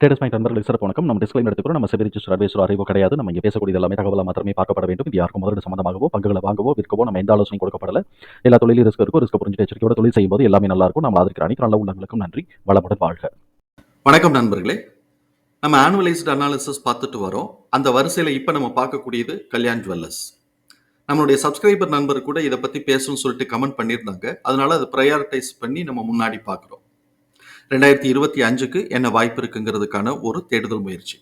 Traders point நண்பர்களுக்கு சிறப்பு வணக்கம். நம்ம டிஸ்கிளைம் எடுத்துக்கிறோம் நம்ம செபி ரிஜிஸ்டர் அட்வைசர் அறிவோ கிடையாது. நம்ம இங்கே பேசக்கூடிய எல்லாமே தகவலாக மாத்திரமே பார்க்கப்பட வேண்டும். இது யாருக்கும் முதலீடு சம்பந்தமாகவோ பங்குகளை வாங்கவோ விற்கவோ நம்ம எந்த ஆலோசனை கொடுக்கப்படல. எல்லா தொழிலும் ரிஸ்க் இருக்கும் ரிஸ்க் புரிஞ்சு எச்சரிக்கையோட தொழில் செய்யும்போது எல்லாமே நல்லா இருக்கும். நம்ம ஆதரிக்கிற அனைத்து நல்ல உள்ளங்களுக்கும் நன்றி. வளமுடன் வாழ்க. வணக்கம் நண்பர்களே. நம்ம ஆனுவலைஸ்டு அனாலிசிஸ் பார்த்துட்டு வரோம். அந்த வரிசையில் இப்போ நம்ம பார்க்கக்கூடியது கல்யாண் ஜுவல்லர்ஸ் நம்மளுடைய சப்ஸ்கிரைபர் நண்பர் கூட இதை பற்றி பேசணும்னு சொல்லிட்டு கமெண்ட் பண்ணியிருந்தாங்க. அதனால அதை ப்ரையாரிட்டைஸ் பண்ணி நம்ம முன்னாடி பார்க்குறோம். ரெண்டாயிரத்தி இருபத்தி அஞ்சுக்கு என்ன வாய்ப்பு இருக்குங்கிறதுக்கான ஒரு தேடுதல் முயற்சி.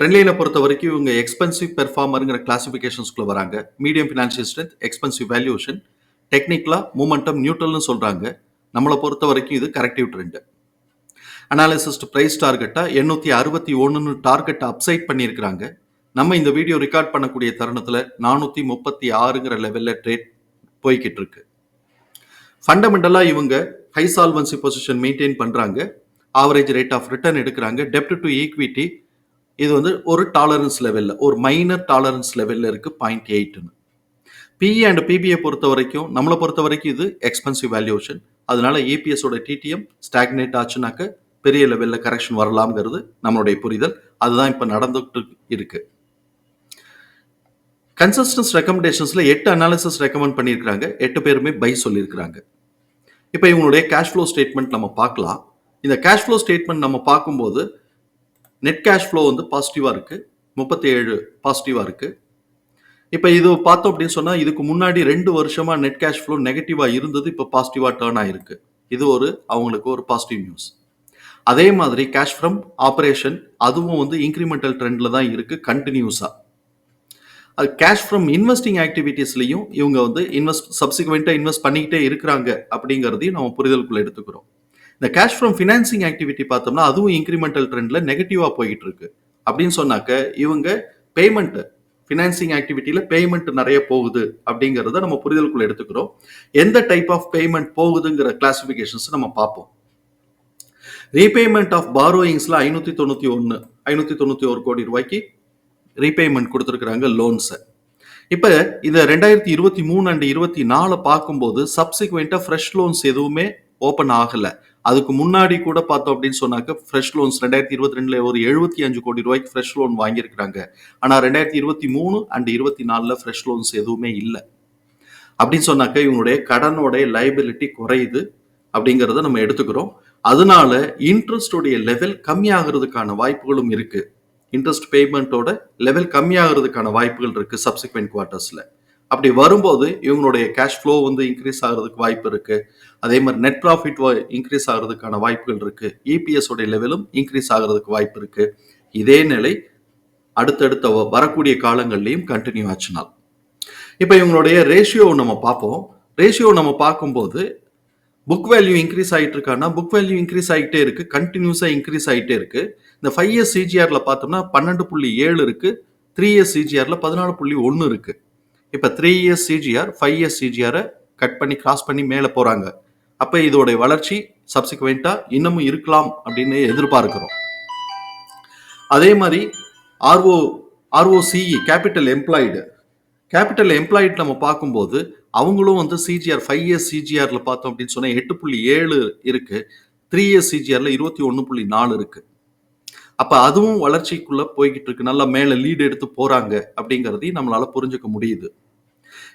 ட்ரெண்ட்லைனை பொறுத்த வரைக்கும் இவங்க எக்ஸ்பென்சிவ் பெர்ஃபார்மருங்கிற கிளாசிஃபிகேஷன்ஸ்குள்ள வராங்க. Medium financial strength expensive valuation டெக்னிக்கலாக மூமெண்டம் நியூட்ரல்னு சொல்கிறாங்க நம்மளை பொறுத்த வரைக்கும் இது கரெக்டிவ் ட்ரெண்டு அனாலிசிஸ்ட் ப்ரைஸ் டார்கெட்டாக எண்ணூற்றி அறுபத்தி ஒன்றுன்னு டார்கெட்டை அப்சைட் பண்ணியிருக்கிறாங்க. நம்ம இந்த வீடியோ ரெக்கார்ட் பண்ணக்கூடிய தருணத்தில் நானூற்றி முப்பத்தி ஆறுங்கிற லெவலில் ட்ரேட் போய்கிட்டு இருக்கு. ஃபண்டமெண்டலாக இவங்க ஹை சால்வன்சி பொசிஷன் மெயின்டைன் பண்ணுறாங்க ஆவரேஜ் ரேட் ஆஃப் ரிட்டர்ன் எடுக்கிறாங்க. டெப்ட் டு ஈக்விட்டி இது வந்து ஒரு டாலரன்ஸ் லெவலில் ஒரு மைனர் டாலரன்ஸ் லெவலில் இருக்குது பாயிண்ட் எயிட்னு பிஇ அண்ட் பிபிஐ பொறுத்த வரைக்கும் நம்மளை பொறுத்த வரைக்கும் இது எக்ஸ்பென்சிவ் வேல்யூஷன் அதனால ஏபிஎஸோட டிடிஎம் ஸ்டாக்னேட் ஆச்சுனாக்க பெரிய லெவலில் கரெக்ஷன் வரலாம்ங்கிறது நம்மளுடைய புரிதல். அதுதான் இப்போ நடந்துகிட்டு இருக்குது கன்சிஸ்டன்ஸ் ரெக்கமெண்டேஷன்ஸில் எட்டு அனாலிசிஸ் ரெக்கமெண்ட் பண்ணியிருக்கிறாங்க. எட்டு பேருமே பை சொல்லியிருக்கிறாங்க. இப்போ இவங்களுடைய கேஷ் ஃப்ளோ ஸ்டேட்மெண்ட் நம்ம பார்க்கலாம். இந்த கேஷ் ஃப்ளோ ஸ்டேட்மெண்ட் நம்ம பார்க்கும்போது நெட் கேஷ் ஃப்ளோ வந்து பாசிட்டிவாக இருக்குது முப்பத்தி ஏழு பாசிட்டிவாக இருக்குது இப்போ இது பார்த்தோம் அப்படின்னு சொன்னால் இதுக்கு முன்னாடி ரெண்டு வருஷமாக நெட் கேஷ் ஃப்ளோ நெகட்டிவாக இருந்தது இப்போ பாசிட்டிவாக டேர்ன் ஆகிருக்கு இது ஒரு அவங்களுக்கு ஒரு பாசிட்டிவ் நியூஸ் அதே மாதிரி கேஷ் ஃப்ரம் ஆப்ரேஷன் அதுவும் வந்து இன்க்ரிமெண்டல் ட்ரெண்டில் தான் இருக்குது கண்டினியூஸாக அது கேஷ் ஃப்ரம் இன்வெஸ்டிங் ஆக்டிவிட்டீஸ்லையும் இவங்க வந்து இன்வெஸ்ட் சப்சிக்வெண்ட்டாக இன்வெஸ்ட் பண்ணிக்கிட்டே இருக்கிறாங்க அப்படிங்கிறதையும் நம்ம புரிதலுக்குள்ள எடுத்துக்கிறோம். இந்த கேஷ் ஃப்ரம் ஃபினான்சிங் ஆக்டிவிட்டி பார்த்தோம்னா அதுவும் இன்க்ரிமெண்டல் ட்ரெண்டில் நெகட்டிவாக போயிட்டு இருக்கு. அப்படின்னு சொன்னாக்க இவங்க பேமெண்ட்டு ஃபினான்சிங் ஆக்டிவிட்டியில் பேமெண்ட் நிறைய போகுது அப்படிங்கிறத நம்ம புரிதலுக்குள்ள எடுத்துக்கிறோம். எந்த டைப் ஆஃப் பேமெண்ட் போகுதுங்கிற கிளாசிஃபிகேஷன்ஸ் நம்ம பார்ப்போம். ரீபேமெண்ட் ஆஃப் பாரோயிங்ஸில் ஐநூற்றி தொண்ணூற்றி ஒன்று ஐநூற்றி தொண்ணூற்றி ஒரு கோடி ரூபாய்க்கு ரீபேமெண்ட் கொடுத்துருக்குறாங்க லோன்ஸை இப்போ இதை ரெண்டாயிரத்தி இருபத்தி மூணு அண்ட் இருபத்தி நாலு பார்க்கும்போது சப்சிக்வெண்ட்டாக ஃப்ரெஷ் லோன்ஸ் எதுவுமே ஓப்பன் ஆகலை. அதுக்கு முன்னாடி கூட பார்த்தோம் அப்படின்னு சொன்னாக்க ஃப்ரெஷ் லோன்ஸ் ரெண்டாயிரத்தி இருபத்தி ரெண்டுல ஒரு எழுபத்தி அஞ்சு கோடி ரூபாய்க்கு ஃப்ரெஷ் லோன் வாங்கியிருக்கிறாங்க. ஆனால் ரெண்டாயிரத்தி இருபத்தி மூணு அண்ட் இருபத்தி நாலில் ஃப்ரெஷ் லோன்ஸ் எதுவுமே இல்லை. அப்படின்னு சொன்னாக்க இவங்களுடைய கடனோடைய லைபிலிட்டி குறையுது அப்படிங்கிறத நம்ம எடுத்துக்கிறோம். அதனால இன்ட்ரெஸ்டோடைய லெவல் கம்மியாகிறதுக்கான வாய்ப்புகளும் இருக்குது இன்ட்ரெஸ்ட் பேமெண்ட்டோட லெவல் கம்மியாகிறதுக்கான வாய்ப்புகள் இருக்குது சப்சிக்வெண்ட் குவார்ட்டர்ஸில் அப்படி வரும்போது இவங்களுடைய கேஷ் ஃப்ளோ வந்து இன்க்ரீஸ் ஆகிறதுக்கு வாய்ப்பு இருக்குது அதே மாதிரி நெட் ப்ராஃபிட் இன்க்ரீஸ் ஆகிறதுக்கான வாய்ப்புகள் இருக்குது இபிஎஸ் உடைய லெவலும் இன்க்ரீஸ் ஆகிறதுக்கு வாய்ப்பு இருக்குது இதே நிலை அடுத்தடுத்த வரக்கூடிய காலங்கள்லையும் கண்டினியூ ஆச்சுனால். இப்போ இவங்களுடைய ரேஷியோ நம்ம பார்ப்போம். ரேஷியோ நம்ம பார்க்கும்போது புக் வேல்யூ இன்க்ரீஸ் ஆகிட்டு இருக்கான்னா புக் வேல்யூ இன்க்ரீஸ் ஆகிட்டே இருக்கு கண்டினியூஸாக இன்க்ரீஸ் ஆகிட்டே இருக்கு. இந்த ஃபைவ் இயர்ஸ் சிஜிஆரில் பார்த்தோம்னா பன்னெண்டு புள்ளி ஏழு இருக்கு. த்ரீ இயர்ஸ் சிஜிஆரில் பதினாலு புள்ளி ஒன்று இருக்கு. இப்போ three years C G R five years சிஜிஆரை cut பண்ணி கிராஸ் பண்ணி மேலே போகிறாங்க அப்போ இதோடைய வளர்ச்சி சப்சிக்வெண்ட்டாக இன்னமும் இருக்கலாம் அப்படின்னு எதிர்பார்க்கிறோம். அதே மாதிரி R O R O C E capital employed capital employed நம்ம பார்க்கும்போது அவங்களும் வந்து சிஜிஆர் ஃபைவ் இயர்ஸ் சிஜிஆரில் பார்த்தோம் அப்படின்னு சொன்னால் எட்டு புள்ளி ஏழு இருக்குது த்ரீ இயர்ஸ் சிஜிஆரில் இருபத்தி ஒன்று புள்ளி நாலு இருக்குது அப்போ அதுவும் வளர்ச்சிக்குள்ளே போய்கிட்டு இருக்கு. நல்லா மேலே லீடு எடுத்து போகிறாங்க அப்படிங்கிறதையும் நம்மளால் புரிஞ்சுக்க முடியுது.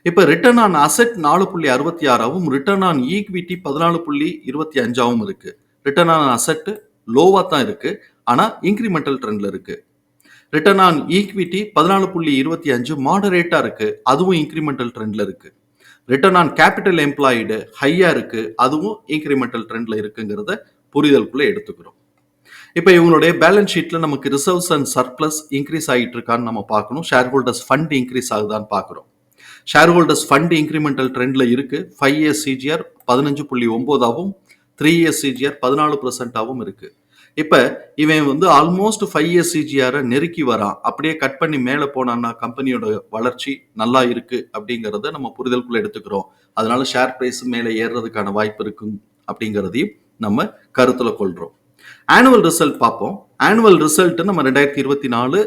இப்போ ரிட்டர்ன் ஆன் அசெட் நாலு புள்ளி அறுபத்தி ஆறாவும் ரிட்டர்ன் ஆன் ஈக்விட்டி பதினாலு புள்ளி இருபத்தி அஞ்சாவும் இருக்குது ரிட்டர்ன் ஆன் அசெட்டு லோவாக தான் இருக்குது ஆனால் இன்க்ரிமெண்டல் ட்ரெண்டில் இருக்குது ரிட்டர்ன் ஆன் ஈக்விட்டி பதினாலு புள்ளி இருபத்தி அஞ்சு மாடரேட்டாக இருக்குது அதுவும் இன்க்ரிமெண்டல் ட்ரெண்டில் இருக்குது ரிட்டர்ன் ஆன் கேபிட்டல் எம்ப்ளாய்டு ஹையாக இருக்குது அதுவும் இன்க்ரிமெண்டல் ட்ரெண்டில் இருக்குங்கிறத புரிதலுக்குள்ளே எடுத்துக்கிறோம். இப்போ இவங்களுடைய பேலன்ஸ் ஷீட்டில் நமக்கு ரிசர்வ்ஸ் அண்ட் சர்ப்ளஸ் இன்க்ரீஸ் ஆகிட்டு இருக்கான்னு நம்ம பார்க்கணும். ஷேர் ஹோல்டர்ஸ் ஃபண்ட் இன்க்ரீஸ் ஆகுதான்னு பார்க்குறோம். ஷேர் ஹோல்டர்ஸ் ஃபண்ட் இன்க்ரிமெண்டல் ட்ரெண்டில் இருக்குது ஃபைவ் இயர்ஸ் சிஜிஆர் பதினஞ்சு புள்ளி ஒம்போதாகவும் த்ரீ இயர்ஸ் சிஜிஆர் பதினாலு பர்சன்டாகவும் இருக்குது இப்போ இவன் வந்து ஆல்மோஸ்ட் ஃபைவ் இயர்ஸ் சிஜிஆரை நெருக்கி வரான். அப்படியே கட் பண்ணி மேலே போனான்னா கம்பெனியோட வளர்ச்சி நல்லா இருக்கு அப்படிங்கிறத நம்ம புரிதலுக்குள்ள எடுத்துக்கிறோம். அதனால ஷேர் பிரைஸ் மேலே ஏறுறதுக்கான வாய்ப்பு இருக்கும் அப்படிங்கிறதையும் நம்ம கருத்தில் கொள்கிறோம் ஆனுவல் ரிசல்ட் பார்ப்போம். ஆனுவல் ரிசல்ட் நம்ம ரெண்டாயிரத்தி இருபத்தி நாலு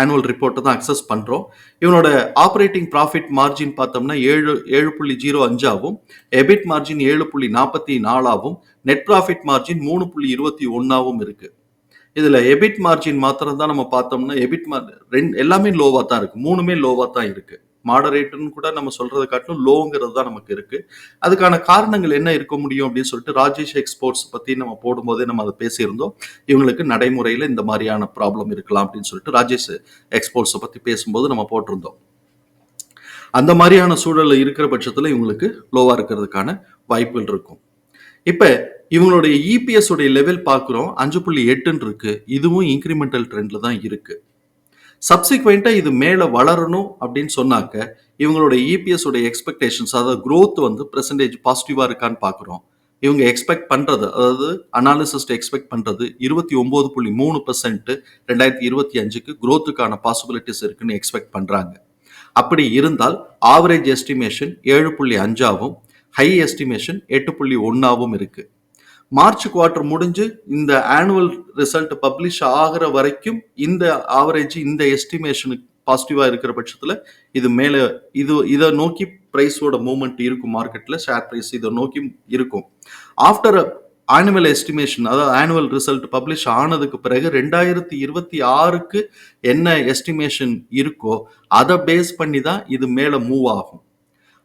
ஆனுவல் ரிப்போர்ட்டை தான் அக்சஸ் பண்ணுறோம் இவனோட ஆப்ரேட்டிங் ப்ராஃபிட் மார்ஜின் பார்த்தோம்னா ஏழு ஏழு புள்ளி ஜீரோ அஞ்சாவும் எபிட் மார்ஜின் ஏழு புள்ளி நாற்பத்தி நாலாவும் நெட் ப்ராஃபிட் மார்ஜின் மூணு புள்ளி இருபத்தி ஒன்றாவும் இருக்கு. இதுல எபிட் மார்ஜின் மாத்திரம் தான் நம்ம பார்த்தோம்னா எபிட் ரெண்டு எல்லாமே லோவா தான் இருக்கு. மூணுமே லோவா தான் இருக்கு. மாடரேட்டுன்னு கூட நம்ம சொல்றதை காட்டிலும் லோங்கிறது தான் நமக்கு இருக்கு. அதுக்கான காரணங்கள் என்ன இருக்க முடியும் அப்படின்னு சொல்லிட்டு ராஜேஷ் எக்ஸ்போர்ட்ஸ் பத்தி நம்ம போடும்போதே நம்ம அதை பேசியிருந்தோம். இவங்களுக்கு நடைமுறையில இந்த மாதிரியான ப்ராப்ளம் இருக்கலாம் அப்படின்னு சொல்லிட்டு ராஜேஷ் எக்ஸ்போர்ட்ஸை பத்தி பேசும்போது நம்ம போட்டிருந்தோம். அந்த மாதிரியான சூழல்ல இருக்கிற பட்சத்துல இவங்களுக்கு லோவா இருக்கிறதுக்கான வாய்ப்புகள் இருக்கும். இப்ப இவங்களுடைய இபிஎஸ் உடைய லெவல் பார்க்குறோம். அஞ்சு புள்ளி எட்டுன்னு இருக்கு இதுவும் இன்க்ரிமெண்டல் ட்ரெண்ட்ல தான் இருக்கு. சப்சிக்வெண்டா இது மேலே வளரணும் அப்படின்னு சொன்னாக்க இவங்களுடைய இபிஎஸ் உடைய எக்ஸ்பெக்டேஷன்ஸ் அதாவது க்ரோத் வந்து பெர்சன்டேஜ் பாசிட்டிவா இருக்கான்னு பார்க்குறோம். இவங்க எக்ஸ்பெக்ட் பண்ணுறது அதாவது அனாலிசிஸ்ட் எக்ஸ்பெக்ட் பண்ணுறது இருபத்தி ஒம்பது புள்ளி மூணு பர்சன்ட் ரெண்டாயிரத்தி இருபத்தி அஞ்சுக்கு க்ரோத்துக்கான பாசிபிலிட்டிஸ் இருக்குன்னு எக்ஸ்பெக்ட் பண்ணுறாங்க அப்படி இருந்தால் ஆவரேஜ் எஸ்டிமேஷன் ஏழு புள்ளி அஞ்சாவும் ஹை எஸ்டிமேஷன் எட்டு புள்ளி ஒன்றாகவும் இருக்குது மார்ச் குவார்டர் முடிஞ்சு இந்த ஆனுவல் ரிசல்ட் பப்ளிஷ் ஆகிற வரைக்கும் இந்த ஆவரேஜ் இந்த எஸ்டிமேஷனுக்கு பாசிட்டிவா இருக்கிற பட்சத்துல இது மேல இது இதை நோக்கி பிரைஸோட மூவ்மெண்ட் இருக்கும் மார்க்கெட்ல ஷேர் பிரைஸ் இதை நோக்கி இருக்கும். ஆஃப்டர் ஆனுவல் எஸ்டிமேஷன் அதாவது ஆனுவல் ரிசல்ட் பப்ளிஷ் ஆனதுக்கு பிறகு ரெண்டாயிரத்தி இருபத்தி ஆறுக்கு என்ன எஸ்டிமேஷன் இருக்கோ அதை பேஸ் பண்ணி தான் இது மேல மூவ் ஆகும்.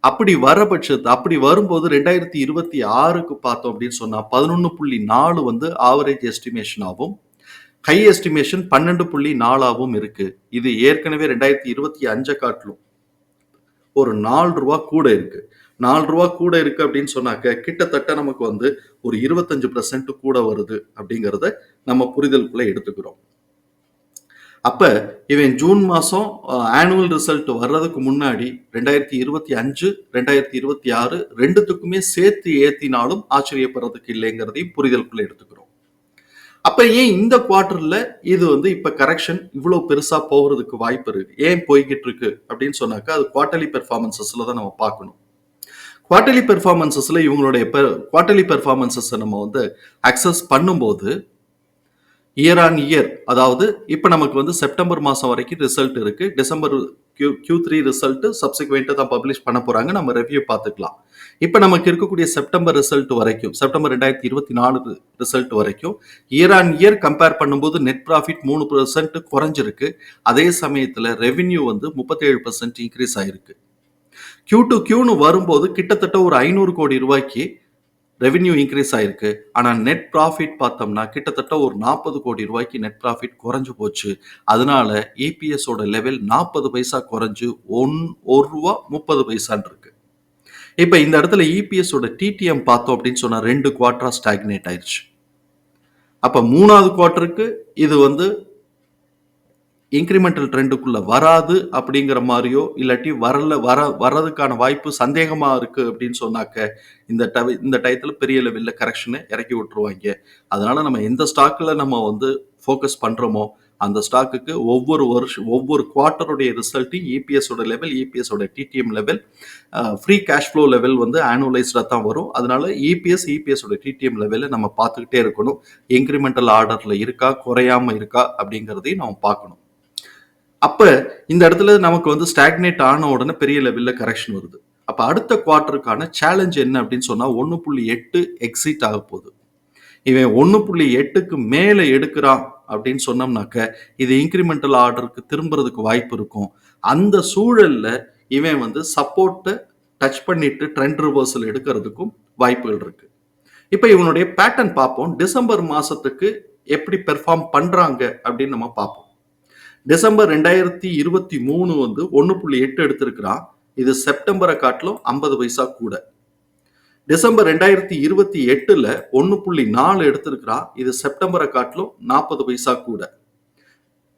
அப்படி வர பட்சத்து அப்படி வரும்போது ரெண்டாயிரத்தி இருபத்தி ஆறுக்கு பார்த்தோம் அப்படின்னு சொன்னால் பதினொன்று புள்ளி நாலு வந்து ஆவரேஜ் எஸ்டிமேஷன் ஆகும். ஹை எஸ்டிமேஷன் பன்னெண்டு புள்ளி நாலாவும் இருக்கு. இது ஏற்கனவே ரெண்டாயிரத்தி இருபத்தி அஞ்சை காட்டிலும். ஒரு நாலு ரூபா கூட இருக்கு. நாலு ரூபா கூட இருக்கு அப்படின்னு சொன்னாக்க கிட்டத்தட்ட நமக்கு வந்து ஒரு இருபத்தஞ்சு பர்சன்ட் கூட வருது அப்படிங்கிறத நம்ம புரிதலுக்குள்ள எடுத்துக்கிறோம். அப்போ இவன் ஜூன் மாதம் ஆனுவல் ரிசல்ட் வர்றதுக்கு முன்னாடி ரெண்டாயிரத்தி இருபத்தி அஞ்சு ரெண்டாயிரத்தி இருபத்தி ஆறு ரெண்டுத்துக்குமே சேர்த்து ஏற்றினாலும் ஆச்சரியப்படுறதுக்கு இல்லைங்கிறதையும் புரிதலுக்குள்ள எடுத்துக்கிறோம். அப்போ ஏன் இந்த குவார்டரில் இது வந்து இப்போ கரெக்ஷன் இவ்வளோ பெருசாக போகிறதுக்கு வாய்ப்பு இருக்கு? ஏன் போய்கிட்டு இருக்கு? அப்படின்னு சொன்னாக்கா அது குவார்டர்லி பெர்ஃபார்மன்சஸில் தான் நம்ம பார்க்கணும். குவார்டர்லி பெர்ஃபார்மன்சஸில் இவங்களுடைய குவார்டர்லி பெர்ஃபார்மன்சஸை நம்ம வந்து அக்சஸ் பண்ணும்போது இயர் ஆன் இயர் அதாவது இப்போ நமக்கு வந்து செப்டம்பர் மாதம் வரைக்கும் ரிசல்ட் இருக்கு. December Q Q three result சப்சிக்வெண்ட்டாக தான் பப்ளிஷ் பண்ண போகிறாங்க நம்ம ரெவ்யூ பார்த்துக்கலாம். இப்போ நமக்கு இருக்கக்கூடிய செப்டம்பர் ரிசல்ட் வரைக்கும் செப்டம்பர் ரெண்டாயிரத்தி இருபத்தி நாலு ரிசல்ட் வரைக்கும் இயர் ஆன் இயர் கம்பேர் பண்ணும்போது நெட் ப்ராஃபிட் மூணு பர்சன்ட் குறைஞ்சிருக்கு. அதே சமயத்தில் ரெவென்யூ வந்து முப்பத்தேழு பர்சன்ட் இன்க்ரீஸ் ஆயிருக்கு. கியூ டு கியூன்னு வரும்போது கிட்டத்தட்ட ஒரு ஐநூறு கோடி ரூபாய்க்கு ரெவென்யூ இன்க்ரீஸ் ஆயிருக்கு. ஆனால் நெட் ப்ராஃபிட் பார்த்தோம்னா கிட்டத்தட்ட ஒரு நாற்பது கோடி ரூபாய்க்கு நெட் ப்ராஃபிட் குறைஞ்சு போச்சு. அதனால EPS லெவல் நாற்பது பைசா குறைஞ்சு ஒன் ஒரு ரூபா முப்பது பைசான் இருக்கு. இப்போ இந்த இடத்துல இபிஎஸோட டிடிஎம் பார்த்தோம் அப்படின்னு சொன்னால் ரெண்டு குவார்ட்டரா ஸ்டாக்னேட் ஆயிடுச்சு அப்போ மூணாவது குவார்ட்டருக்கு இது வந்து இன்க்ரிமெண்டல் ட்ரெண்டுக்குள்ளே வராது அப்படிங்கிற மாதிரியோ இல்லாட்டி வரல வர வர்றதுக்கான வாய்ப்பு சந்தேகமாக இருக்குது அப்படின்னு சொன்னாக்க இந்த டவ இந்த டயத்தில் பெரிய லெவலில் கரெக்ஷனை இறக்கி விட்டுருவாங்க. அதனால் நம்ம எந்த ஸ்டாக்கில் நம்ம வந்து ஃபோக்கஸ் பண்ணுறோமோ அந்த ஸ்டாக்குக்கு ஒவ்வொரு வருஷம் ஒவ்வொரு குவார்ட்டருடைய ரிசல்ட்டையும் இபிஎஸோட level இபிஎஸோட TTM level free cash flow level வந்து ஆனுவலைஸ்டாக தான் வரும். அதனால இபிஎஸ் இபிஎஸோட டிடிஎம் லெவலில் நம்ம பார்த்துக்கிட்டே இருக்கணும். இன்க்ரிமெண்டல் ஆர்டரில் இருக்கா குறையாம இருக்கா அப்படிங்கிறதையும் நம்ம பார்க்கணும். அப்ப இந்த இடத்துல நமக்கு வந்து ஸ்டாக்னேட் ஆன உடனே பெரிய லெவல்ல கரெக்ஷன் வருது. அப்ப அடுத்த குவார்ட்டருக்கான சேலஞ்ச் என்ன அப்படின்னு சொன்னா ஒன்று புள்ளி எட்டு எக்ஸிட் ஆக போகுது. இவன் ஒன்று புள்ளி எட்டுக்கு மேலே எடுக்கிறான் அப்படின்னு சொன்னோம்னாக்க இது இன்க்ரிமெண்டல் ஆர்டருக்கு திரும்புறதுக்கு வாய்ப்பு இருக்கும். அந்த சூழல்ல இவன் வந்து சப்போர்ட்டை டச் பண்ணிட்டு ட்ரெண்ட் ரிவர்சல் எடுக்கிறதுக்கும் வாய்ப்புகள் இருக்கு. இப்போ இவனுடைய பேட்டர்ன் பார்ப்போம். டிசம்பர் மாசத்துக்கு எப்படி பெர்ஃபார்ம் பண்றாங்க அப்படின்னு நம்ம பார்ப்போம். டிசம்பர் ரெண்டாயிரத்தி இருபத்தி மூணு வந்து ஒன்று புள்ளி எட்டு எடுத்திருக்கிறான் இது செப்டம்பரை காட்டிலும் ஐம்பது பைசா கூட. டிசம்பர் ரெண்டாயிரத்தி இருபத்தி எட்டில் ஒன்று புள்ளி நாலு எடுத்திருக்கிறான் இது செப்டம்பரை காட்டிலும் நாற்பது பைசா கூட.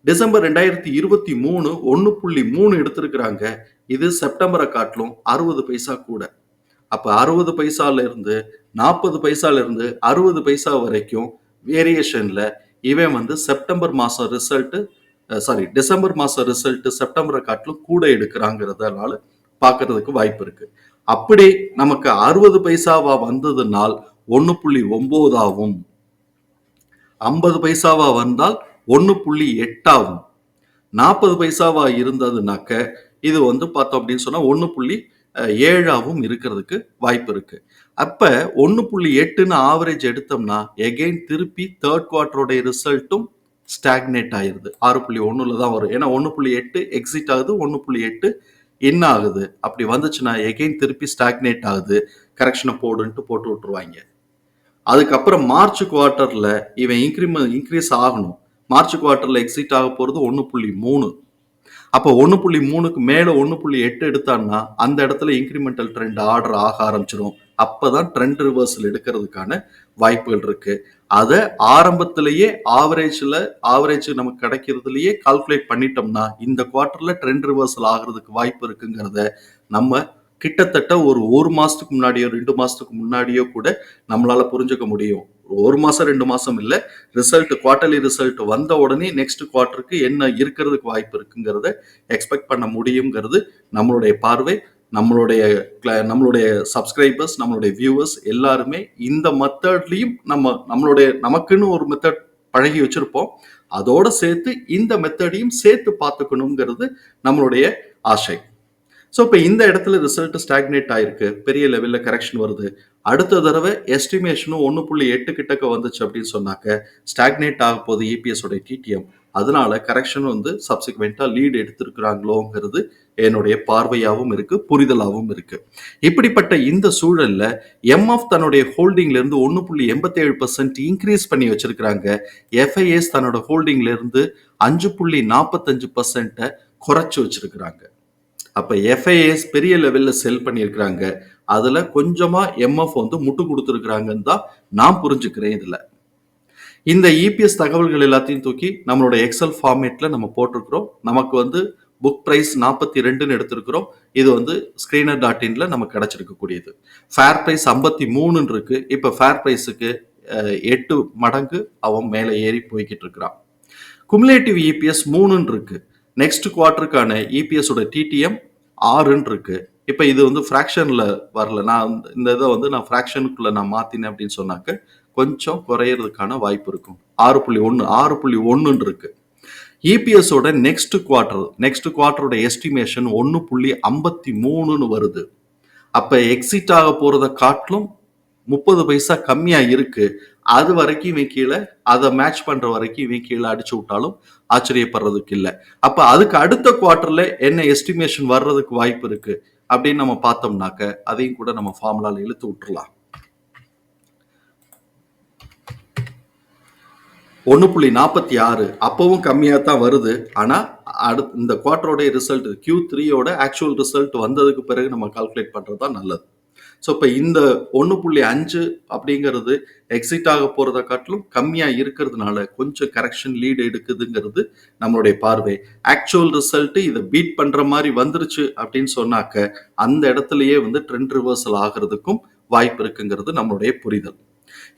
டிசம்பர் ரெண்டாயிரத்தி இருபத்தி மூணு ஒன்று புள்ளி மூணு எடுத்திருக்கிறாங்க. இது செப்டம்பரை காட்டிலும் அறுபது பைசா கூட. அப்போ அறுபது பைசாலேருந்து நாற்பது பைசாலேருந்து அறுபது பைசா வரைக்கும் வேரியேஷனில் இவன் வந்து செப்டம்பர் மாதம் ரிசல்ட்டு சாரி டிசம்பர் மாதம் ரிசல்ட் செப்டம்பரை காட்டிலும் கூட எடுக்கிறாங்கிறதுனால பார்க்கறதுக்கு வாய்ப்பு இருக்கு. அப்படி நமக்கு அறுபது பைசாவா வந்ததுனால் ஒன்று புள்ளி ஒன்பதாவும் ஐம்பது பைசாவா வந்தால் ஒன்று புள்ளி எட்டாகும் நாற்பது பைசாவா இருந்ததுனாக்க இது வந்து பார்த்தோம் அப்படின்னு சொன்னால் ஒன்று புள்ளி ஏழாவும் இருக்கிறதுக்கு வாய்ப்பு இருக்கு. அப்ப ஒன்று புள்ளி எட்டுன்னு ஆவரேஜ் எடுத்தோம்னா எகெயின் திருப்பி தேர்ட் குவார்டருடைய ரிசல்ட்டும் ஸ்டாக்னேட் ஆயிடுது ஆறு புள்ளி ஒன்றில் தான் வரும். ஏன்னா ஒன்று புள்ளி எட்டு எக்ஸிட் ஆகுது ஒன்று புள்ளி எட்டு என்ன ஆகுது. அப்படி வந்துச்சுன்னா எகெயின் திருப்பி ஸ்டாக்னேட் ஆகுது. கரெக்ஷனை போடுன்ட்டு போட்டு விட்டுருவாங்க. அதுக்கப்புறம் மார்ச் குவார்ட்டரில் இவன் இன்க்ரிமெண்ட் இன்க்ரீஸ் ஆகணும். மார்ச் குவார்ட்டரில் எக்ஸிட் ஆக போகிறது ஒன்று புள்ளி மூணு. அப்போ ஒன்று புள்ளி மூணுக்கு மேலே ஒன்று புள்ளி எட்டு எடுத்தான்னா அந்த இடத்துல இன்க்ரிமெண்டல் ட்ரெண்ட் ஆர்டர் ஆக ஆரம்பிச்சிடும் அப்போ தான் ட்ரெண்ட் ரிவர்சல் எடுக்கிறதுக்கான வாய்ப்புகள் இருக்குது அதை ஆரம்பத்திலேயே ஆவரேஜில் ஆவரேஜ் நமக்கு கிடைக்கிறதுலையே கால்குலேட் பண்ணிட்டோம்னா இந்த குவார்ட்டரில் ட்ரெண்ட் ரிவர்சல் ஆகிறதுக்கு வாய்ப்பு இருக்குங்கிறத நம்ம கிட்டத்தட்ட ஒரு ஒரு மாதத்துக்கு முன்னாடியோ ரெண்டு மாதத்துக்கு முன்னாடியோ கூட நம்மளால் புரிஞ்சுக்க முடியும். ஒரு மாதம் ரெண்டு மாதம் இல்லை ரிசல்ட் குவார்ட்டர்லி ரிசல்ட் வந்த உடனே நெக்ஸ்ட் குவார்ட்டருக்கு என்ன இருக்கிறதுக்கு வாய்ப்பு இருக்குங்கிறத எக்ஸ்பெக்ட் பண்ண முடியுங்கிறது நம்மளுடைய பார்வை. நம்மளுடைய நம்மளுடைய சப்ஸ்கிரைபர்ஸ் நம்மளுடைய வியூவர்ஸ் எல்லாருமே இந்த மெத்தட்லையும் நம்ம நம்மளுடைய நமக்குன்னு ஒரு மெத்தட் பழகி வச்சிருப்போம். அதோட சேர்த்து இந்த மெத்தடையும் சேர்த்து பார்த்துக்கணுங்கிறது நம்மளுடைய ஆசை. ஸோ இப்போ இந்த இடத்துல ரிசல்ட் ஸ்டாக்னேட் ஆயிருக்கு. பெரிய லெவலில் கரெக்ஷன் வருது. அடுத்த தடவை எஸ்டிமேஷனும் ஒன்று புள்ளி எட்டு கிட்டக்க வந்துச்சு அப்படின்னு சொன்னாக்க ஸ்டாக்னேட் ஆக போகுது EPS உடைய டிடிஎம் அதனால கரெக்ஷன் வந்து சப்சிக்வெண்ட்டாக லீடு எடுத்திருக்கிறாங்களோங்கிறது என்னுடைய பார்வையாகவும் இருக்கு புரிதலாகவும் இருக்கு. இப்படிப்பட்ட இந்த சூழல்ல எம்எஃப் தன்னுடைய ஹோல்டிங்ல இருந்து ஒன்று புள்ளி எண்பத்தேழு பர்சன்ட் இன்க்ரீஸ் பண்ணி வச்சிருக்கிறாங்க. எஃப்ஐஎஸ் தன்னோட ஹோல்டிங்ல இருந்து அஞ்சு புள்ளி நாற்பத்தஞ்சு பர்சன்ட்டை குறைச்சு வச்சிருக்கிறாங்க. அப்ப எஃப்ஐஎஸ் பெரிய லெவல்ல செல் பண்ணியிருக்கிறாங்க. அதுல கொஞ்சமா எம்எஃப் வந்து முட்டு கொடுத்துருக்குறாங்கன்னு தான் நான் புரிஞ்சுக்கிறேன் இதுல. இந்த இபிஎஸ் தகவல்கள் எல்லாத்தையும் தூக்கி நம்மளோட எக்ஸல் ஃபார்மேட்ல நம்ம போட்டிருக்கிறோம். நமக்கு வந்து புக் ப்ரைஸ் நாற்பத்தி ரெண்டுன்னு எடுத்திருக்கிறோம். இது வந்து ஸ்க்ரீனர் டாட் இன்ல நமக்கு கிடைச்சிருக்கக்கூடியது. ஃபேர் ப்ரைஸ் ஐம்பத்தி மூணுன்னு இருக்கு. இப்போ ஃபேர் ப்ரைஸுக்கு எட்டு மடங்கு அவன் மேலே ஏறி போய்கிட்டு இருக்கிறான். குமுலேட்டிவ் இபிஎஸ் மூணுன்னு இருக்கு. நெக்ஸ்ட் குவார்ட்டருக்கான இபிஎஸ் டிடிஎம் ஆறுன்னு இருக்கு. இப்போ இது வந்து ஃப்ராக்ஷனில் வரல. நான் இந்த- இந்த இதை வந்து நான் ஃப்ராக்ஷனுக்குள்ளே நான் மாற்றினேன் அப்படின்னு சொன்னாக்க கொஞ்சம் குறையிறதுக்கான வாய்ப்பு இருக்கும். ஆறு புள்ளி ஒன்று ஆறு புள்ளி ஒன்றுன்னு இருக்குது இபிஎஸோட நெக்ஸ்ட் குவார்ட்டர் நெக்ஸ்ட் குவார்ட்டரோட எஸ்டிமேஷன் ஒன்று புள்ளி ஐம்பத்தி மூணுன்னு வருது. அப்போ எக்ஸிட் ஆக போகிறத காட்டிலும் முப்பது பைசா கம்மியாக இருக்கு. அது வரைக்கும் இவன் கீழே அதை மேட்ச் பண்ணுற வரைக்கும் இவன் கீழே அடிச்சு விட்டாலும் ஆச்சரியப்படுறதுக்கு இல்லை. அப்போ அதுக்கு அடுத்த குவார்ட்டரில் என்ன எஸ்டிமேஷன் வர்றதுக்கு வாய்ப்பு இருக்குது அப்படின்னு நம்ம பார்த்தோம்னாக்க அதையும் கூட நம்ம ஃபார்முலாவில் இழுத்து விட்டுறலாம். ஒன்று புள்ளி நாற்பத்தி ஆறு. அப்பவும் கம்மியாக தான் வருது. ஆனால் அடுத்து இந்த குவார்ட்டரோடைய ரிசல்ட் கியூ த்ரீயோட ஆக்சுவல் ரிசல்ட் வந்ததுக்கு பிறகு நம்ம கால்குலேட் பண்ணுறது தான் நல்லது. ஸோ இப்போ இந்த ஒன்று புள்ளி அஞ்சு அப்படிங்கிறது எக்ஸிட் ஆக போகிறத காட்டிலும் கம்மியாக இருக்கிறதுனால கொஞ்சம் கரெக்ஷன் லீடு எடுக்குதுங்கிறது நம்மளுடைய பார்வை. ஆக்சுவல் ரிசல்ட்டு இதை பீட் பண்ணுற மாதிரி வந்துருச்சு அப்படின்னு சொன்னாக்க அந்த இடத்துலையே வந்து ட்ரெண்ட் ரிவர்சல் ஆகிறதுக்கும் வாய்ப்பு இருக்குங்கிறது நம்மளுடைய புரிதல்.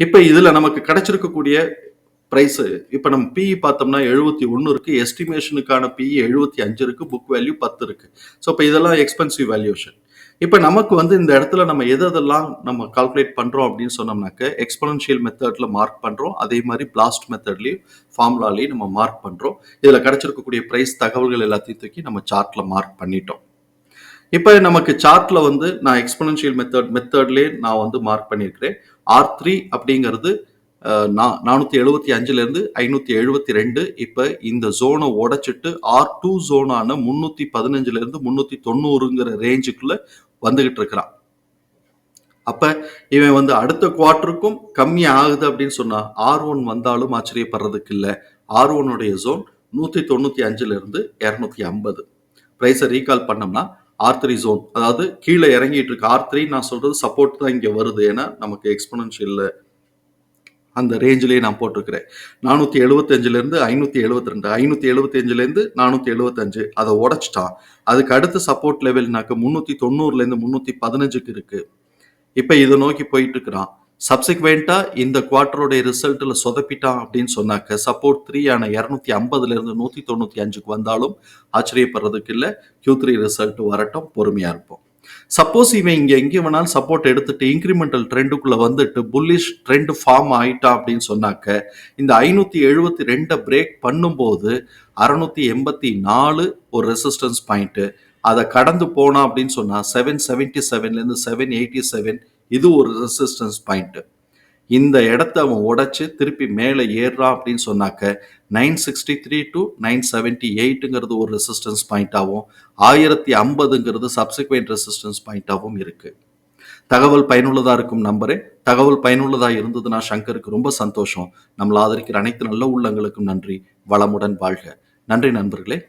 இப்போ இதில் நமக்கு கிடைச்சிருக்கக்கூடிய ப்ரைஸு இப்போ நம்ம பிஇ பார்த்தோம்னா எழுபத்தி ஒன்று இருக்குது எஸ்டிமேஷனுக்கான பிஇ எழுபத்தி அஞ்சு இருக்குது புக் வேல்யூ பத்து இருக்குது ஸோ இப்போ இதெல்லாம் எக்ஸ்பென்சிவ் வேல்யூஷன் இப்போ நமக்கு வந்து இந்த இடத்துல நம்ம எது எதெல்லாம் நம்ம கால்குலேட் பண்ணுறோம் அப்படின்னு சொன்னோம்னாக்க எக்ஸ்பனன்ஷியல் மெத்தடில் மார்க் பண்ணுறோம் அதே மாதிரி பிளாஸ்ட் மெத்தட்லேயும் ஃபார்முலாலையும் நம்ம மார்க் பண்ணுறோம் இதில் கிடச்சிருக்கக்கூடிய பிரைஸ் தகவல்கள் எல்லாத்தையும் தூக்கி நம்ம சார்ட்டில் மார்க் பண்ணிட்டோம். இப்போ நமக்கு சார்ட்டில் வந்து நான் எக்ஸ்பனன்ஷியல் மெத்தட் மெத்தட்லேயே நான் வந்து மார்க் பண்ணியிருக்கிறேன். ஆர் த்ரீ அப்படிங்கிறது நானூற்றி எழுபத்தி அஞ்சுலேருந்து ஐநூற்றி எழுபத்தி ரெண்டு. இப்போ இந்த ஜோனை உடைச்சிட்டு ஆர் டூ ஜோனான முந்நூற்றி பதினஞ்சுலேருந்து முந்நூற்றி தொண்ணூறுங்கிற ரேஞ்சுக்குள்ளே வந்துக்கிட்டு இருக்கிறான். அப்போ இவன் வந்து அடுத்த குவார்ட்டருக்கும் கம்மி ஆகுது அப்படின்னு சொன்னால் ஆர் ஒன் வந்தாலும் ஆச்சரியப்படுறதுக்கு இல்லை. ஆர் ஒன்னுடைய ஜோன் நூற்றி தொண்ணூற்றி அஞ்சுலேருந்து இரநூத்தி ஐம்பது. ப்ரைஸை ரீகால் பண்ணோம்னா ஆர் த்ரீ ஜோன் அதாவது கீழே இறங்கிட்டு இருக்கு ஆர் த்ரீ நான் சொல்றது சப்போர்ட் தான் இங்கே வருது ஏன்னா நமக்கு எக்ஸ்பொனன்ஷியல்ல அந்த ரேஞ்சிலேயே நான் போட்டிருக்கிறேன். நானூற்றி எழுபத்தஞ்சிலேருந்து ஐநூற்றி எழுபத்தி ரெண்டு ஐநூற்றி எழுபத்தஞ்சிலேருந்து நானூற்றி எழுபத்தஞ்சு அதை உடைச்சிட்டான். அதுக்கு அடுத்த சப்போர்ட் லெவல்னாக்க முந்நூற்றி தொண்ணூறுலேருந்து முந்நூற்றி பதினஞ்சுக்கு இருக்குது இப்போ இதை நோக்கி போயிட்டு இருக்கிறான் சப்சிக்வெண்ட்டாக இந்த குவார்ட்டரோடைய ரிசல்ட்டில் சொதப்பிட்டான் அப்படின்னு சொன்னாக்க சப்போர்ட் த்ரீ ஆன இரநூத்தி ஐம்பதுலேருந்து நூற்றி தொண்ணூற்றி அஞ்சுக்கு வந்தாலும் ஆச்சரியப்படுறதுக்கு இல்லை கியூ த்ரீ ரிசல்ட் வரட்டும் பொறுமையாக இருப்போம். சப்போஸ் இவன் இங்கே எங்கே வேணாலும் சப்போர்ட் எடுத்துட்டு இன்க்ரிமெண்டல் ட்ரெண்டுக்குள்ளே வந்துட்டு புல்லிஷ் ட்ரெண்டு ஃபார்ம் ஆகிட்டான் அப்படின்னு சொன்னாக்க இந்த ஐநூற்றி எழுபத்தி ரெண்டை பிரேக் பண்ணும்போது அறநூற்றி எண்பத்தி நாலு ஒரு ரெசிஸ்டன்ஸ் பாயிண்ட்டு அதை கடந்து போனா அப்படின்னு சொன்னால் செவன் செவன்டி செவன்லேருந்து செவன் எயிட்டி செவன் இது ஒரு ரெசிஸ்டன்ஸ் பாயிண்ட்டு இந்த இடத்த அவன் உடைச்சு திருப்பி மேலே ஏறுறான் அப்படின்னு சொன்னாக்க nine sixty three to nine seventy எயிட்டுங்கிறது ஒரு ரெசிஸ்டன்ஸ் பாயிண்ட்டாகவும் ஆயிரத்தி ஐம்பதுங்கிறது சப்சிக்வெண்ட் ரெசிஸ்டன்ஸ் பாயிண்ட்டாகவும் இருக்கு. தகவல் பயனுள்ளதாக இருக்கும் நம்பரே. தகவல் பயனுள்ளதாக இருந்ததுன்னா சங்கருக்கு ரொம்ப சந்தோஷம். நம்மளை ஆதரிக்கிற அனைத்து நல்ல உள்ளங்களுக்கும் நன்றி. வளமுடன் வாழ்க. நன்றி நண்பர்களே.